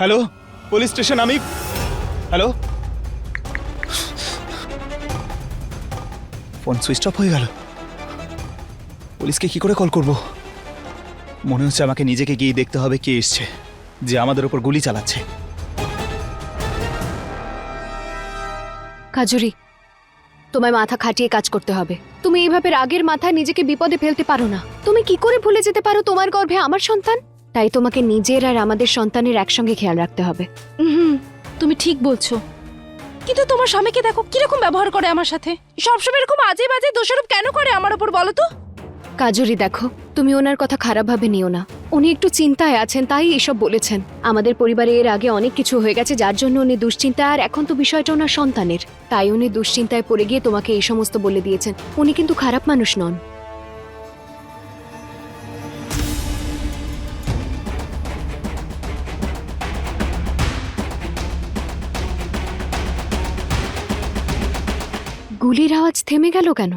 Hello police station আমি hello? Phone switch off হয়ে গেল। পুলিশকে কি করে কল করব? মনে হচ্ছে আমাকে নিজেকে গিয়ে দেখতে হবে কে এসছে, যে আমাদের ওপর গুলি চালাচ্ছে। কাজুরি, তোমায় মাথা খাটিয়ে কাজ করতে হবে। তুমি এইভাবে রাগের মাথায় নিজেকে বিপদে ফেলতে পারো না। তুমি কি করে ভুলে যেতে পারো তোমার গর্ভে আমার সন্তান? তাই তোমাকে নিজের আর আমাদের সন্তানের একসঙ্গে খেয়াল রাখতে হবে। হুম তুমি ঠিক বলছো। কিন্তু তোমার স্বামীকে দেখো কীরকম ব্যবহার করে আমার সাথে? সবসময় এরকম আজে বাজে দোষারোপ কেন করে আমার উপর বলো তো? কাজুরি দেখো তুমি ওনার কথা খারাপভাবে নিও না। উনি একটু চিন্তায় আছেন তাই এসব বলেছেন। আমাদের পরিবারে এর আগে অনেক কিছু হয়ে গেছে যার জন্য উনি দুশ্চিন্তায় আর এখন তো বিষয়টা ওনার সন্তানের। তাই উনি দুশ্চিন্তায় পড়ে গিয়ে তোমাকে এই সমস্ত বলে দিয়েছেন। উনি কিন্তু খারাপ মানুষ নন। গুলির আওয়াজ থেমে গেল কেন?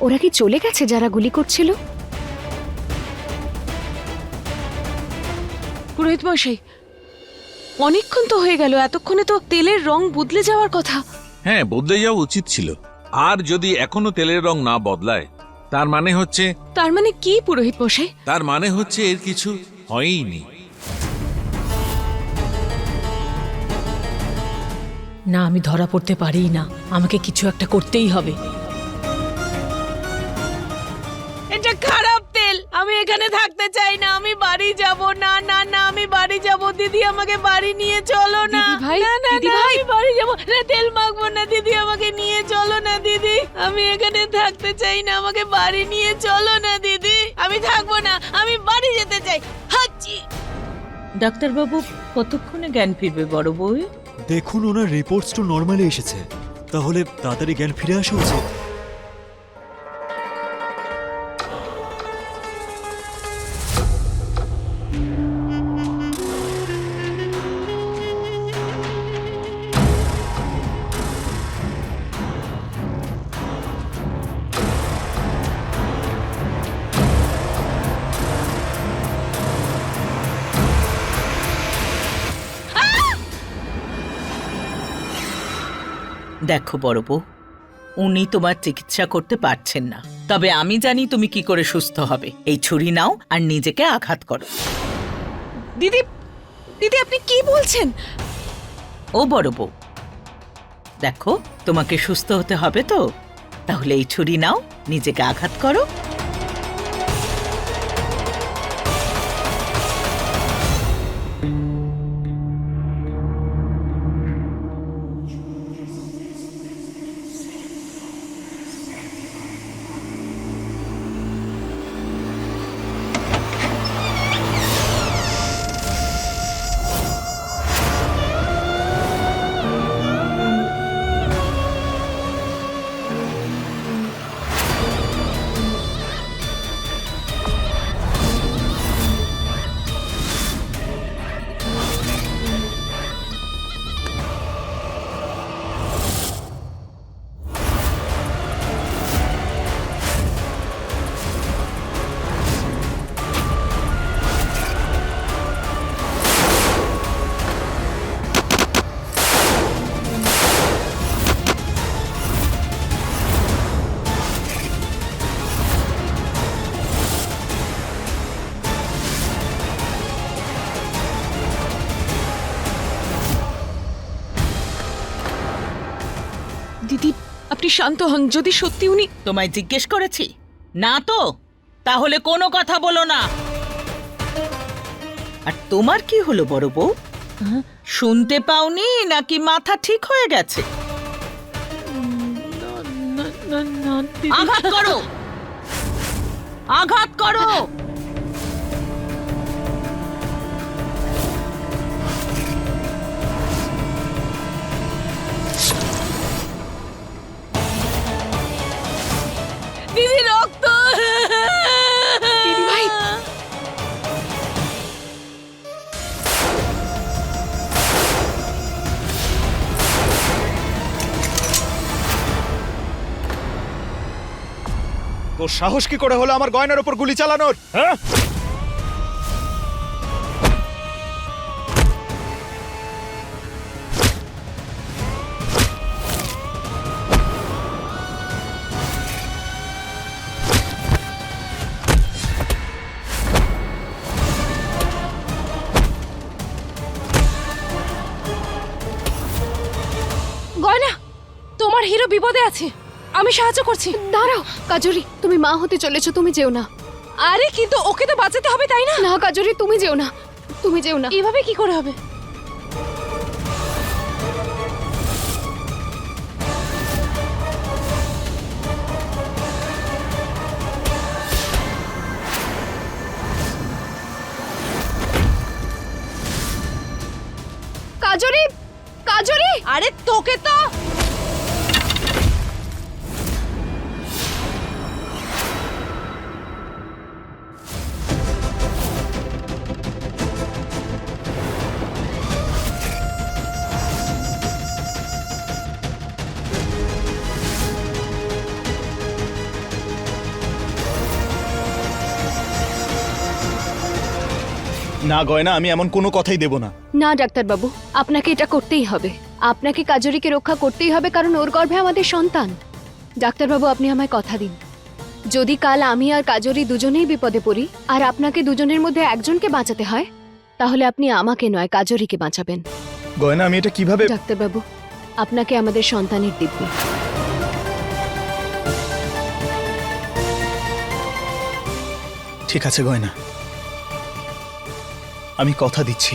ওরা কি চলে গেছে যারা গুলি করছিল? পুরোহিত মশাই অনেকক্ষণ তো হয়ে গেল এতক্ষণে তো তেলের রং বদলে যাওয়ার কথা। হ্যাঁ বদলে যাওয়া উচিত ছিল। আর যদি এখনও তেলের রং না বদলায় তার মানে হচ্ছে তার মানে কি পুরোহিত মশাই? তার মানে হচ্ছে এর কিছু হয়ইনি না আমি ধরা পড়তে পারি না। আমাকে কিছু একটা করতেই হবে। এটা খারাপ তেল। আমি এখানে থাকতে চাই না। আমি বাড়ি যাব। না না না আমি বাড়ি যাব। দিদি আমাকে বাড়ি নিয়ে চলো না। দিদি ভাই, না না দিদি ভাই। বাড়ি যাব। না তেল মাখবো না দিদি আমাকে নিয়ে চলো না দিদি। আমি এখানে থাকতে চাই না। আমাকে বাড়ি নিয়ে চলো না দিদি। আমি থাকব না। আমি বাড়ি যেতে চাই। হাচ্ছি ডাক্তারবাবু কতক্ষণে জ্ঞান ফিরবে বড় বউ দেখুন ওনার রিপোর্টস তো নর্মালি এসেছে। তাহলে তাড়াতাড়ি জ্ঞান ফিরে আসা উচিত। দেখো বড় বউ উনি তোমার চিকিৎসা করতে পারছেন না। তবে আমি জানি তুমি কি করে সুস্থ হবে। এই ছুরি নাও আর নিজেকে আঘাত করো। দিদি দিদি আপনি কি বলছেন? ও বড় বউ দেখো তোমাকে সুস্থ হতে হবে তো? তাহলে এই ছুরি নাও নিজেকে আঘাত করো। শান্ত হন যদি সত্যি উনি তোমায় জিজ্ঞেস করেছি? না তো? তাহলে কোনো কথা বলো না। আর তোমার কি হলো বড় বউ? শুনতে পাওনি নাকি মাথা ঠিক হয়ে গেছে? আঘাত করো! আঘাত করো! তোর সাহস কি করে হলো আমার গয়নার ওপর গুলি চালানোর? হ্যাঁ? আমি সাহায্য করছি। দাঁড়াও কাজরি তুমি মা হতে চলেছো তুমি যেও না। আরে কিন্তু ওকে তো বাঁচাতে হবে তাই না? না কাজরি তুমি যেও না তুমি যেও না। এভাবে কি করে হবে? কাজরি কাজরি আরে তোকে তো না গয়না আমি এমন কোনো কথাই দেব না। না ডাক্তারবাবু আপনাকে এটা করতেই হবে। আপনাকে কাজরিকে রক্ষা করতেই হবে কারণ ওর গর্ভে আমাদের সন্তান। ডাক্তারবাবু আপনি আমায় কথা দিন। যদি কাল আমি আর কাজরি দুজনেই বিপদে পড়ি আর আপনাকে দুজনের মধ্যে একজনকে বাঁচাতে হয় তাহলে আপনি আমাকে নয় কাজরিকে বাঁচাবেন। গয়না আমি এটা কীভাবে ডাক্তারবাবু আপনাকে আমাদের সন্তানের দিব্যি। ঠিক আছে গয়না। আমি কথা দিচ্ছি।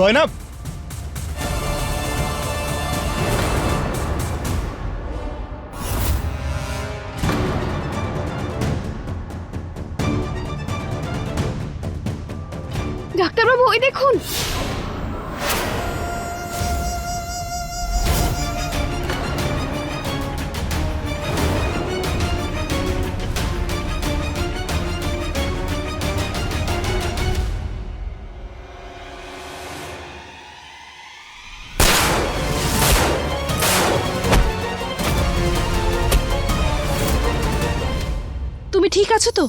গয়না তুমি ঠিক আছো তো?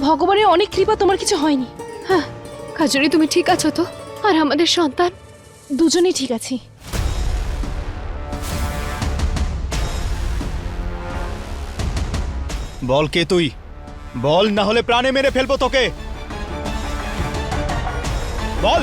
ভগবানের অনেক কৃপা তোমার কিছু হয়নি। হ্যাঁ কাজরি তুমি ঠিক আছো তো? আর আমাদের সন্তান? দুজনেই ঠিক আছি। বল কে তুই? বল না হলে প্রাণে মেরে ফেলব তোকে। বল!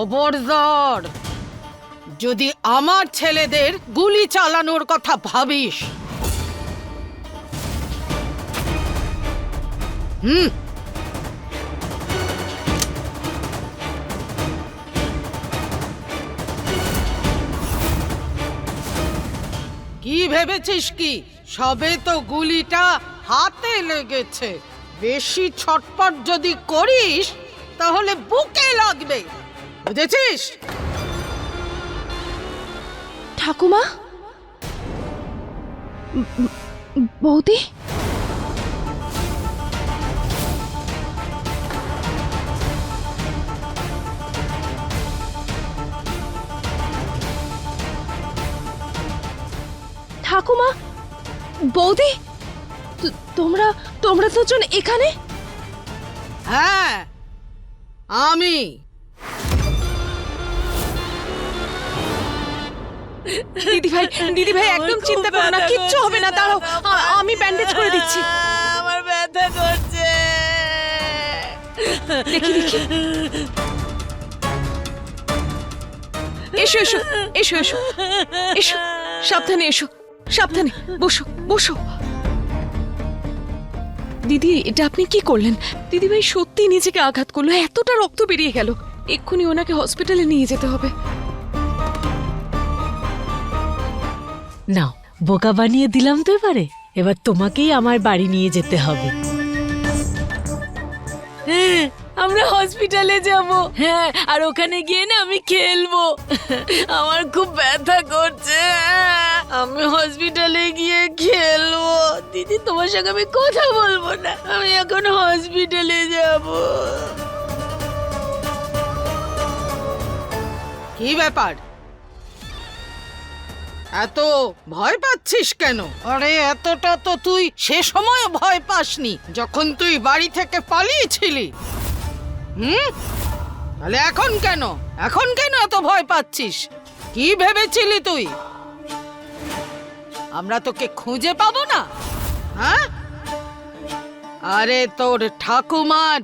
খবরদার যদি আমার ছেলেদের গুলি চালানোর কথা ভাবিস। হুম। কি ভেবেছিস কি? সবে তো গুলিটা হাতে লেগেছে। বেশি ছটপট যদি করিস, তাহলে বুকে লাগবে। বুঝেছিস? ঠাকুমা? বৌদি? ঠাকুমা বৌদি তোমরা তোমরা দুজন এখানে? হ্যাঁ আমি। দিদি ভাই দিদি ভাই একদম চিন্তা করো না কিচ্ছু হবে না দাঁড়াও আমি ব্যান্ডেজ করে দিচ্ছি। আমার ব্যথা করছে। দেখি দেখি। এসো এসো এসো এসো এসো সাবধানে এসো সাবধানে বসো বসো। দিদি এটা আপনি কি করলেন? দিদি ভাই সত্যি নিজেকে আঘাত করল এতটা রক্ত বেরিয়ে গেল। এক্ষুনি ওনাকে হসপিটালে নিয়ে যেতে হবে। নাও বোকা বানিয়ে দিলাম তো এবারে। এবার তোমাকেই আমার বাড়ি নিয়ে যেতে হবে। হ্যাঁ, আমরা হসপিটালে যাব। হ্যাঁ আর ওখানে গিয়ে না আমি খেলব। আমার খুব ব্যথা করছে। আমি হসপিটালে গিয়ে খেলব। দিদি তোমার সঙ্গে আমি কথা বলব না। আমি এখন হসপিটালে যাব। কি ব্যাপার? এত ভয় পাচ্ছিস কেন? আরে, এতটা তো তুই সে সময় ভয় পাসনি, যখন তুই বাড়ি থেকে পালিয়েছিলি। হুম? তাহলে এখন কেন? এখন কেন এত ভয় পাচ্ছিস? কি ভেবেছিলি তুই? আমরা তোকে খুঁজে পাবো না। হ্যাঁ? আরে, তোর ঠাকুমার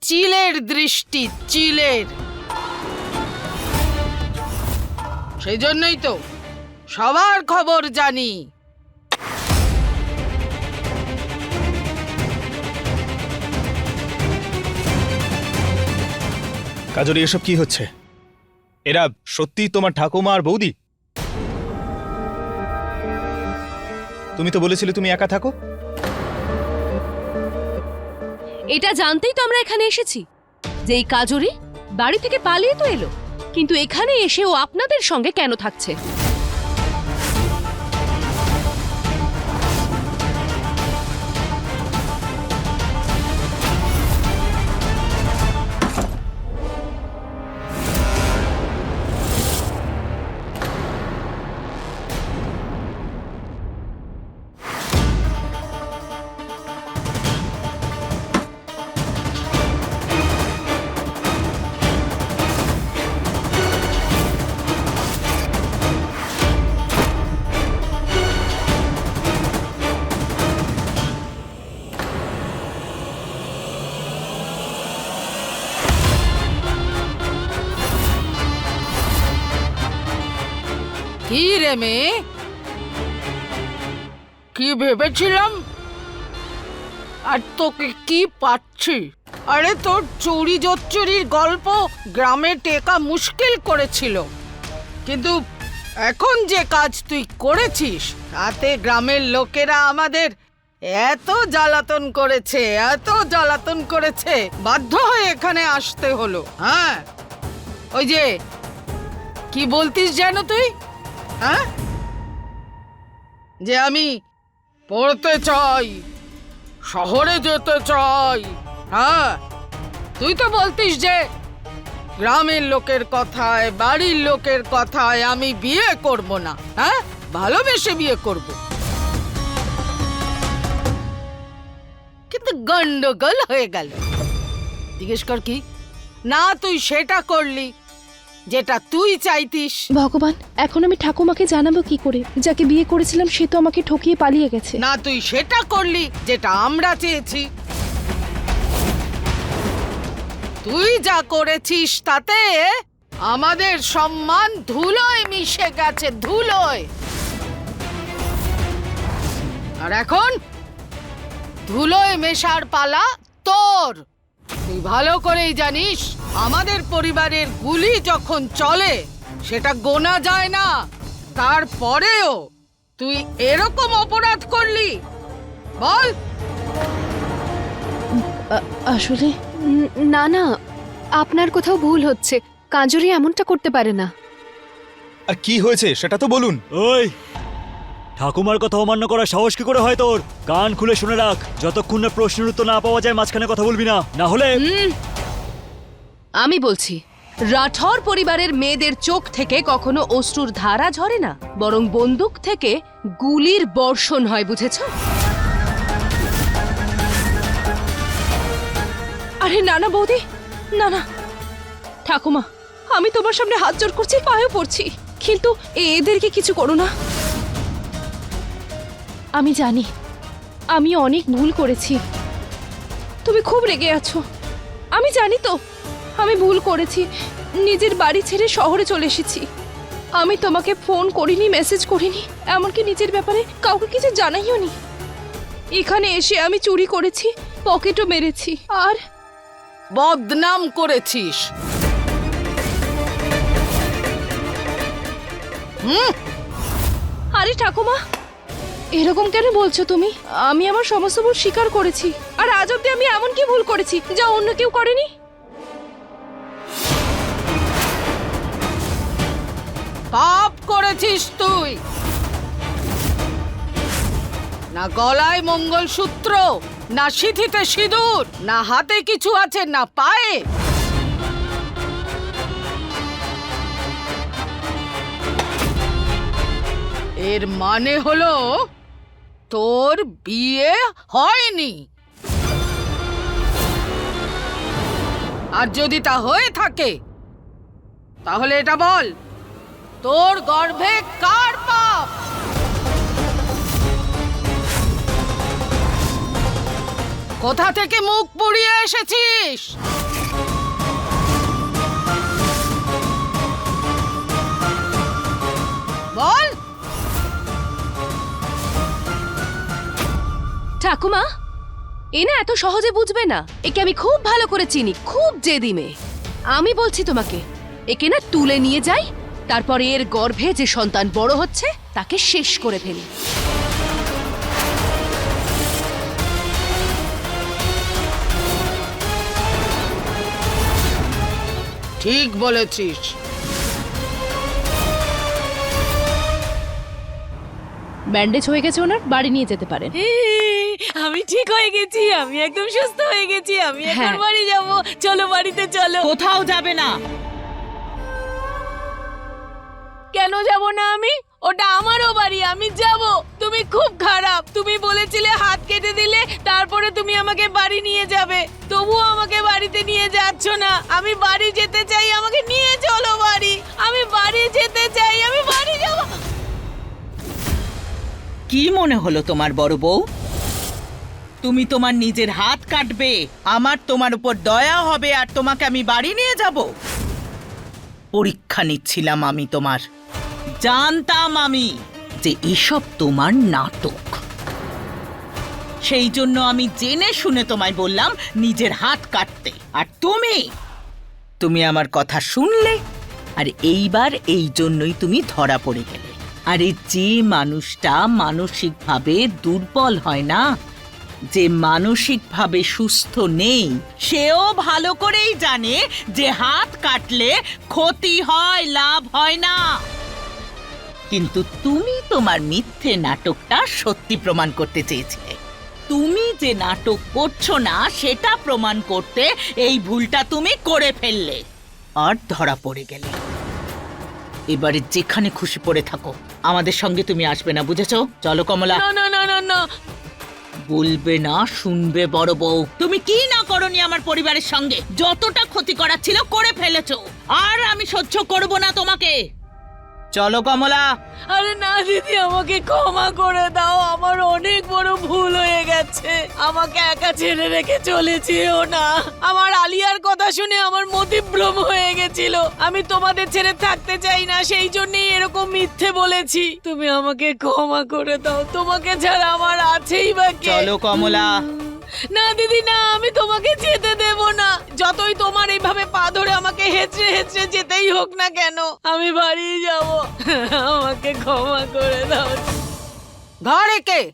চিলের দৃষ্টি, চিলের। সেই জন্যই তো। সবার খবর জানি। কাজরি এসব কি হচ্ছে? এরা সত্যি তোমার ঠাকুমা আর বৌদি? তুমি তো বলেছিলে তুমি একা থাকো। এটা জানতেই তো আমরা এখানে এসেছি যে এই কাজরি বাড়ি থেকে পালিয়ে তো এলো কিন্তু এখানে এসে ও আপনাদের সঙ্গে কেন থাকছে? মেয়ে কি ভেবেছিলাম? আর তোকে কি পাচ্ছি? আরে তোর চুরি জোচ্চুরির গল্প গ্রামে টেকা মুশকিল করেছিল। কিন্তু এখন যে কাজ তুই করেছিস, তাতে গ্রামের লোকেরা আমাদের এত জ্বালাতন করেছে, এত জ্বালাতন করেছে। বাধ্য হয়ে এখানে আসতে হলো হ্যাঁ? ওই যে, কি বলতিস যেন তুই? হ্যাঁ? যে আমি পড়তে চাই, শহরে যেতে চাই হ্যাঁ? তুই তো বলতিস যে গ্রামের লোকের কথায়, বাড়ির লোকের কথায় আমি বিয়ে করব না হ্যাঁ? ভালোবেসে বিয়ে করব। কিন্তু গন্ডগোল হয়ে গেল। জিজ্ঞেস কর কি? না, তুই সেটা করলি। যেটা তুই চাইতিস। ভগবান এখন আমি ঠাকুমাকে জানাব কি করে? যাকে বিয়ে করেছিলাম সে তো আমাকে ঠকিয়ে পালিয়ে গেছে। না তুই সেটা করলি যেটা আমরা চেয়েছি। তুই যা করেছিস তাতে আমাদের সম্মান ধুলোয় মিশে গেছে ধুলোয়। আর এখন ধুলোয় মেশার পালা তোর। তুই ভালো করেই জানিস আমাদের পরিবারের গুলি যখন চলে সেটা গোনা যায় না। তারপরেও তুই এরকম অপরাধ করলি। বল। আসলে? না না আপনার কোথাও ভুল হচ্ছে। কাজরি এমনটা করতে পারে না। আর কি হয়েছে সেটা তো বলুন। ওই ঠাকুমার কথা অমান্য করার সাহস কি করে হয় তোর? কান খুলে শুনে রাখ। যতক্ষণ না প্রশ্নের উত্তর না পাওয়া যায়, মাঝখানে কথা বলবি না। না হলে আমি বলছি, রাঠর পরিবারের মেয়েদের চোখ থেকে কখনো অশ্রুর ধারা ঝরে না? বরং বন্দুক থেকে গুলির বর্ষণ হয়, বুঝেছ? আরে না না, বৌদি। না না। ঠাকুমা, আমি তোমার সামনে হাত জোর করছি পায়ে পড়ছি। কিন্তু এদেরকে কিছু করো না। আমি জানি। আমি অনেক ভুল করেছি। তুমি খুব রেগে আছো। আমি জানি তো আমি ভুল করেছি। নিজের বাড়ি ছেড়ে শহরে চলে এসেছি। আমি তোমাকে ফোন করিনি মেসেজ করিনি এমনকি নিজের ব্যাপারে কাউকে কিছু জানাইও নি। এখানে এসে আমি চুরি করেছি পকেটও মেরেছি আর বদনাম করেছিস। আরে ঠাকুমা এরকম কেন বলছো তুমি? আমি আমার সমস্ত ভুল স্বীকার করেছি। আর আজ অব্দি আমি এমন কি ভুল করেছি যা অন্য কেউ করেনি? পাপ করেছিস তুই। না গলায় মঙ্গলসূত্র, না সিঁথিতে সিঁদুর, না হাতে কিছু আছে, না পায়ে। এর মানে হলো তোর বিয়ে হয়নি। আর যদি তা হয়ে থাকে, তাহলে এটা বল, তোর গর্ভে কার পাপ? কোথা থেকে মুখ পুড়িয়ে এসেছিস? ঠাকুমা, এ না এত সহজে বুঝবে না। একে আমি খুব ভালো করে চিনি, খুব জেদি মেয়ে। আমি বলছি তোমাকে, একে না তুলে নিয়ে যাই, তারপর এর গর্ভে যে সন্তান বড় হচ্ছে, তাকে শেষ করে ফেলি। ঠিক বলেছিস। ব্যান্ডেজ হয়ে গেছে ওনার বাড়ি নিয়ে যেতে পারেন। এই, আমি ঠিক হয়ে গেছি আমি একদম সুস্থ হয়ে গেছি আমি এখন হ্যাঁ। বাড়ি যাব। চলো বাড়িতে চলো। কোথাও যাবে না। কেন যাব না আমি? ওটা আমারও বাড়ি আমি যাব। তুমি খুব খারাপ। তুমি বলেছিলে হাত কেটে দিলে তারপরে তুমি আমাকে বাড়ি নিয়ে যাবে। তবুও আমাকে বাড়িতে নিয়ে যাচ্ছ না। আমি বাড়ি যেতে চাই আমাকে নিয়ে চলো বাড়ি। আমি বাড়ি যেতে চাই আমি বাড়ি যাব। কি মনে হলো তোমার বড় বউ? তুমি তোমার নিজের হাত কাটবে, আমার তোমার উপর দয়া হবে আর তোমাকে আমি বাড়ি নিয়ে যাব। পরীক্ষা নিচ্ছিলাম আমি তোমার। জানতাম আমি যে এসব তোমার নাটক। সেই জন্য আমি জেনে শুনে তোমায় বললাম নিজের হাত কাটতে। আর তুমি? তুমি আমার কথা শুনলে, আর এইবার এই জন্যই তুমি ধরা পড়ে গেলে। আরে যে মানুষটা মানসিকভাবে দুর্বল হয় না, যে মানসিকভাবে সুস্থ নেই, সেও ভালো করেই জানে যে হাত কাটলে ক্ষতি হয়, লাভ হয় না। কিন্তু তুমি তোমার মিথ্যে নাটকটা সত্যি প্রমাণ করতে চেয়েছিলে। তুমি যে নাটক করছ না, সেটা প্রমাণ করতে এই ভুলটা তুমি করে ফেললে। আর ধরা পড়ে গেলে। এবারে যেখানে খুশি পড়ে থাকো। আমাদের সঙ্গে তুমি আসবে না বুঝেছ? চলো কমলা। না না না না না। বলবে না শুনবে বড় বউ। তুমি কি না করনি আমার পরিবারের সঙ্গে? যতটা ক্ষতি করার ছিল করে ফেলেছো। আর আমি সহ্য করব না তোমাকে। চলো কমলা। আরে না দিদি আমাকে ক্ষমা করে দাও। আমার অনেক বড় ভুল হয়ে গেছে। আমাকে একা ছেড়ে রেখে চলেছিও না। আমার আলিয়ার কথা শুনে আমার মতিভ্রম হয়ে গেছিল। আমি তোমাদের ছেড়ে থাকতে চাই না সেই জন্যই এরকম মিথ্যে বলেছি। তুমি আমাকে ক্ষমা করে দাও। তোমাকে ছাড়া আমার আছেই বা কে? চলো কমলা। না দিদি না আমি তোমাকে যেতে দেব না। যতই তোমার এইভাবে পা ধরে আমাকে হেঁচড়ে হেঁচড়ে যেতেই হোক না কেন আমি বাড়ি যাব। আমাকে ক্ষমা করে দাও। ঘরে কে?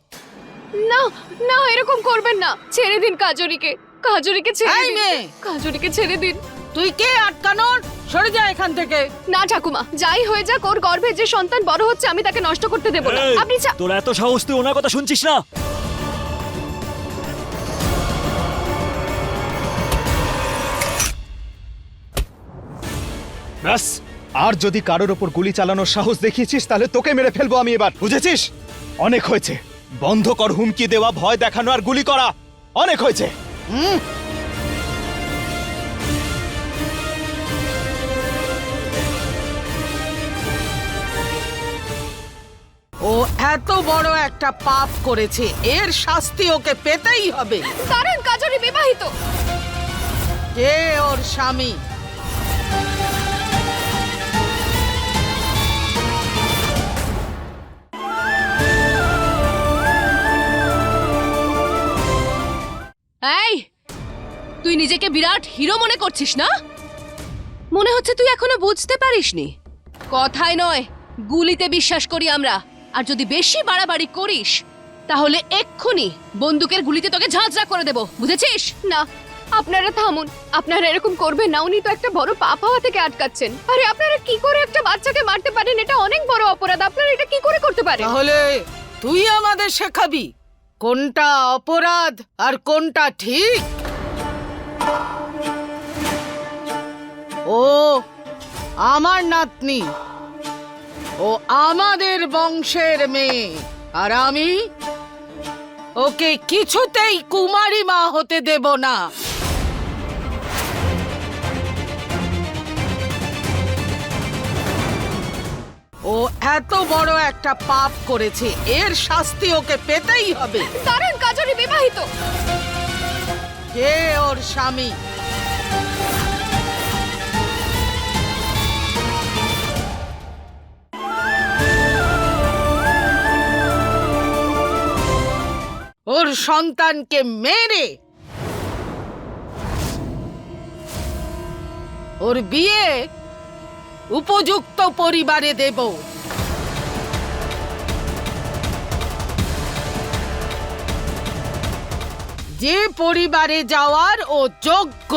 না না এরকম করবেন না। ছেড়ে দিন কাজরিকে। কাজরিকে ছেড়ে এই দিন। মেয়ে! কাজরিকে ছেড়ে দিন। তুই কে আটকানোর? সরে যা এখান থেকে। না ঠাকুমা যাই হয়ে যাক ওর গর্ভে যে সন্তান বড় হচ্ছে আমি তাকে নষ্ট করতে দেব না। এই, আপনি চা- তোর এত সাহস তুই ওনার কথা শুনছিস না? ব্যাস আর যদি কারোর ওপর গুলি চালানোর সাহস দেখিয়েছিস তাহলে তোকে মেরে ফেলব আমি এবার বুঝেছিস? অনেক হয়েছে। বন্ধ কর হুমকি দেওয়া ভয় দেখানো আর গুলি করা। অনেক হয়েছে। হুম? ও এত বড় একটা পাপ করেছে এর শাস্তি ওকে পেতেই হবে। কারণ কাজরি বিবাহিত। কে ওর স্বামী? এই তুই নিজেকে বিরাট হিরো মনে করছিস না? মনে হচ্ছে তুই এখনও বুঝতে পারিসনি। কথাই নয় গুলিতে বিশ্বাস করি আমরা। আর যদি বেশি বাড়াবাড়ি করিস তাহলে এক্ষুনি বন্দুকের গুলিতে তোকে ঝাঁঝরা করে দেব বুঝেছিস? না আপনারা থামুন। আপনারা এরকম করবেন না উনি তো একটা বড় পাপ হওয়া থেকে আটকাচ্ছেন। আরে আপনারা কি করে একটা বাচ্চাকে মারতে পারেন? এটা অনেক বড় অপরাধ। আপনারা এটা কি করে করতে পারেন? তাহলে তুই আমাদের শেখাবি। কোনটা অপরাধ আর কোনটা ঠিক? ও, আমার নাতনি। ও আমাদের বংশের মেয়ে। আর আমি? ওকে কিছুতেই কুমারী মা হতে দেব না। ও এত বড় একটা পাপ করেছে এর শাস্তি ওকে পেতেই হবে। কারণ কাজরি বিবাহিত। কে ওর স্বামী? ওর সন্তানকে মেরে ওর বিয়ে উপযুক্ত পরিবারে দেব। যে পরিবারে যাওয়ার ও যোগ্য।